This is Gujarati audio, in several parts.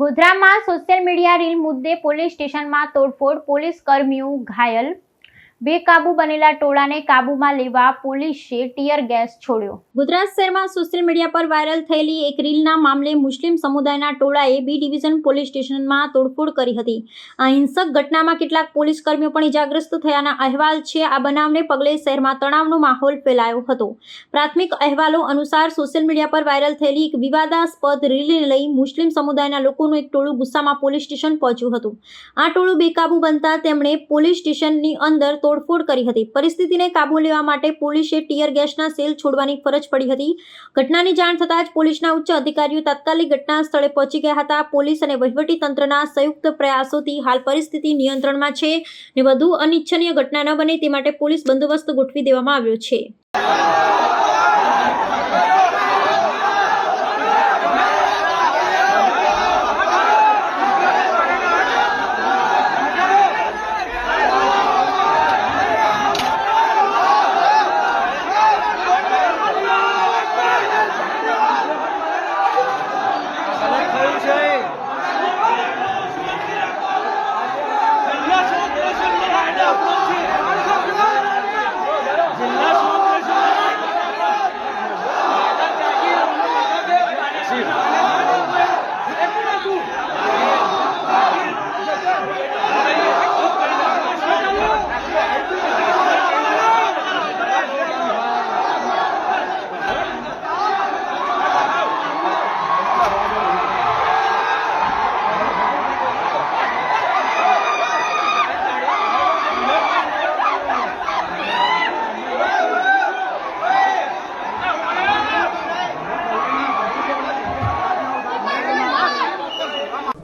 ગોધરામાં સોશિયલ મીડિયા રીલ મુદ્દે પોલીસ સ્ટેશનમાં તોડફોડ પોલીસ કર્મીઓ ઘાયલ બેકાબુ બનેલા ટોળાને કાબૂમાં લેવા પોલીસે ટીયર ગેસ છોડ્યો. ગુજરાત શહેરમાં સોશિયલ મીડિયા પર વાયરલ થયેલી એક રીલના મામલે મુસ્લિમ સમુદાયના ટોળાએ બી ડિવિઝન પોલીસ સ્ટેશનમાં તોડફોડ કરી હતી. આ હિંસક ઘટનામાં કેટલાક પોલીસ કર્મીઓ પણ ઇજાગ્રસ્ત થયાના અહેવાલ છે. આ બનાવને પગલે શહેરમાં તણાવનો માહોલ ફેલાયો હતો. પ્રાથમિક અહેવાલો અનુસાર સોશિયલ મીડિયા પર વાયરલ થયેલી એક વિવાદાસ્પદ રીલને લઈ મુસ્લિમ સમુદાયના લોકોનું એક ટોળું ગુસ્સામાં પોલીસ સ્ટેશન પહોંચ્યું હતું. આ ટોળું બેકાબુ બનતા તેમણે પોલીસ સ્ટેશનની અંદર તોડફોડ કરી હતી. પરિસ્થિતિને કાબુ લેવા માટે પોલીસે ટીયર ગેસના સેલ છોડવાની ફરજ પડી હતી. ઘટનાની જાણ થતાં જ પોલીસના ઉચ્ચ અધિકારીઓ તાત્કાલિક ઘટના સ્થળે પહોંચી ગયા હતા. પોલીસ અને તંત્રના સંયુક્ત પ્રયાસોથી હાલ પરિસ્થિતિ નિયંત્રણમાં છે ને વધુ અનિચ્છનીય ઘટના ન બને તે માટે પોલીસ બંદોબસ્ત ગોઠવી દેવામાં આવ્યો છે.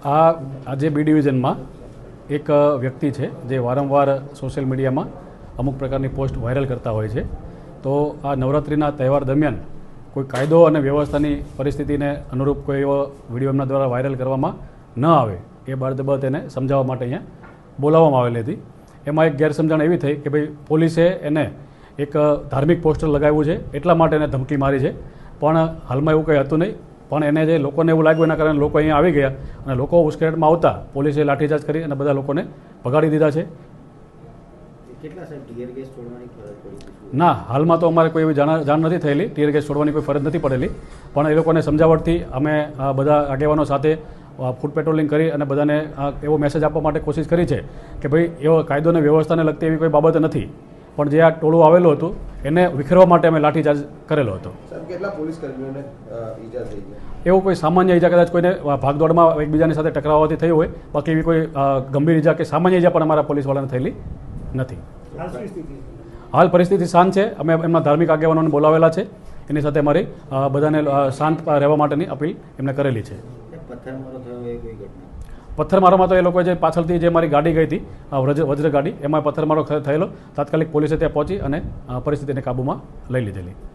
આ આજે બી ડિવિઝનમાં એક વ્યક્તિ છે જે વારંવાર સોશિયલ મીડિયામાં અમુક પ્રકારની પોસ્ટ વાયરલ કરતા હોય છે. તો આ નવરાત્રિના તહેવાર દરમિયાન કોઈ કાયદો અને વ્યવસ્થાની પરિસ્થિતિને અનુરૂપ કોઈ એવો વીડિયો એમના દ્વારા વાયરલ કરવામાં ન આવે એ બાબત એને સમજાવવા માટે અહીંયા બોલાવવામાં આવેલી હતી. એમાં એક ગેરસમજણ એવી થઈ કે ભાઈ પોલીસે એને એક ધાર્મિક પોસ્ટર લગાવ્યું છે. એટલા માટે એને ધમકી મારી છે. પણ હાલમાં એવું કંઈ હતું નહીં. પણ એને જે લોકોને એવું લાગ્યું એના કારણે લોકો અહીંયા આવી ગયા અને લોકો ઉશ્કેરટમાં આવતા. પોલીસે લાઠીચાર્જ કરી અને બધા લોકોને ભગાડી દીધા છે? ના હાલમાં તો અમારે કોઈ એવી જાણ જાણ નથી થયેલી. ટીયર ગેસ છોડવાની કોઈ ફરજ નથી પડેલી. પણ એ લોકોને સમજાવટથી અમે બધા આગેવાનો સાથે ફૂડ પેટ્રોલિંગ કરી અને બધાને એવો મેસેજ આપવા માટે કોશિશ કરી છે કે ભાઈ એવો કાયદો અને વ્યવસ્થાને લગતી એવી કોઈ બાબત નથી. પણ જે આ ટોળું આવેલું હતું એને વિખેરવા માટે અમે લાઠીચાર્જ કરેલો હતો. થઈ એવું કોઈ સામાન્ય ઈજા કદાચ કોઈને ભાગદોડમાં એકબીજાની સાથે ટકરાવવાથી થયું હોય બાકી એવી કોઈ ગંભીર ઈજા કે સામાન્ય ઈજા પણ અમારા પોલીસવાળાને થયેલી નથી. હાલ પરિસ્થિતિ શાંત છે. અમે એમના ધાર્મિક આગેવાનોને બોલાવેલા છે. એની સાથે અમારી બધાને શાંત રહેવા માટેની અપીલ એમને કરેલી છે. પથ્થરમારો થયો એ કોઈ ઘટના? પથ્થરમારોમાં તો એ લોકો જે પાછળથી જે મારી ગાડી ગઈ હતી વજ્ર વજ્ર ગાડી એમાં પથ્થરમારો થયેલો. તાત્કાલિક પોલીસે ત્યાં પહોંચી અને પરિસ્થિતિને કાબૂમાં લઈ લીધેલી.